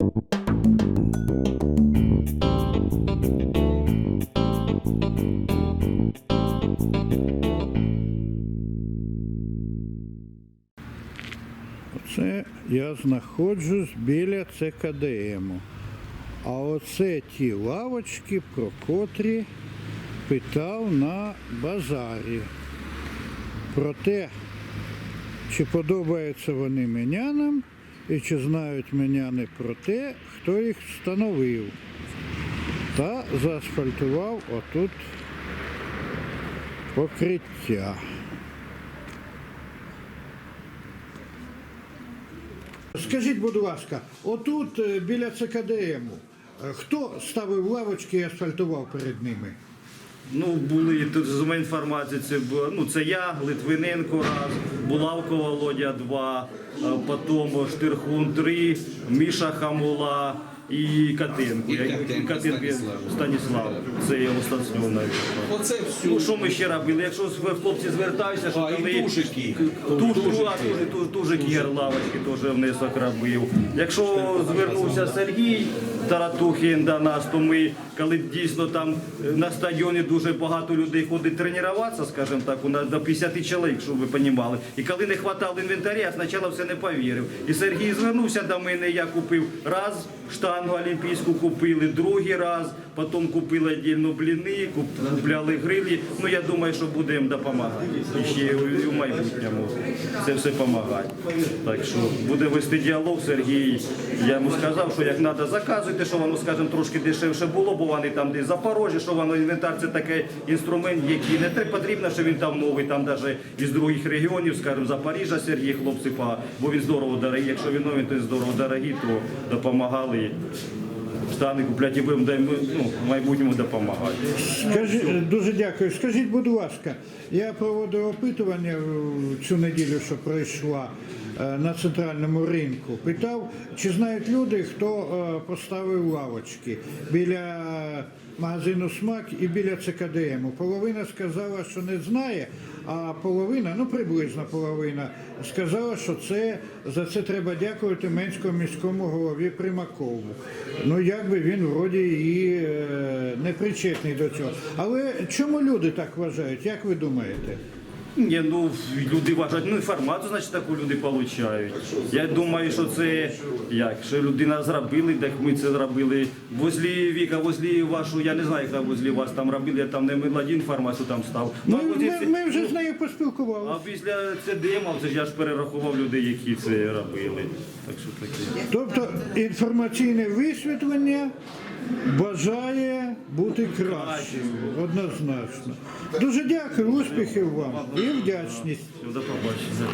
Оце я знаходжусь біля ЦКДМу. А оце ті лавочки, про котрі питав на базарі. Про те, чи подобаються вони менянам і чи знають меняни про те, хто їх встановив. Та заасфальтував отут покриття. Скажіть, будь ласка, отут е, біля ЦКДМу, е, хто ставив лавочки і асфальтував перед ними? Ну, були тут з інформації, це ну це я, Литвиненко раз, Булавко Володя два, е, потім Штирхун три, Міша Хамула і Катенко. І Катенко Станіслав. Станіслав. Це його навіть. Оце все. Ну що ми ще робили? Якщо хлопці звертаються, що А, і тужики. Туж, туж, а, туж, туж, тужик Ігор Лавочки теж внесок робив. Якщо звернувся Сергій Таратухін до нас, то ми, коли дійсно там е, на стадіоні дуже багато людей ходить тренуватися, скажімо так, у нас до 50 чоловік, щоб ви розуміли. І коли не вистачало інвентаря, я спочатку все не повірив. І Сергій звернувся до мене, я купив раз штангу олімпійську купили, другий раз, потім купили віддільно бліни, куп- купляли грилі. Ну я думаю, що будемо допомагати. І ще і в майбутньому це все допомагає. Так що буде вести діалог Сергій. Я йому сказав, що як треба заказуйте, що воно, скажімо, трошки дешевше було, бо вони там десь Запорожжя, що воно інвентар це такий інструмент, який не потрібно, що він там новий, там навіть із других регіонів, скажімо, Запоріжжя Сергій, хлопці, бо він здорово дорогий. Якщо він новий, то він здорово дорогий, то допомагали. Штани купляти і будемо ну, в майбутньому допомагати. Скажи, дуже дякую. Скажіть, будь ласка, я проводив опитування цю неділю, що пройшла на центральному ринку. Питав, чи знають люди, хто е, поставив лавочки біля магазину Смак і біля ЦКДМу. Половина сказала, що не знає, а половина, ну приблизно половина, сказала, що це за це треба дякувати Менському міському голові Примакову. Ну якби він вроді і е, не причетний до цього. Але чому люди так вважають? Як ви думаєте? Ні, ну люди вважають, ну інформацію, значить, таку люди отримують. Я думаю, що це як, що людина зробили, так ми це зробили. Возлі Віка, возлі вашу, я не знаю, як там возлі вас там робили, я там не младі інформацію там став. Ми, а возлі ми, ці- ми вже з нею поспілкувалися. а після ЦДМ, це ж я ж перерахував людей, які це робили. Так що таке. Тобто інформаційне висвітлення бажає бути кращим, однозначно. Дуже дякую, успіхів вам і вдячність. До побачення.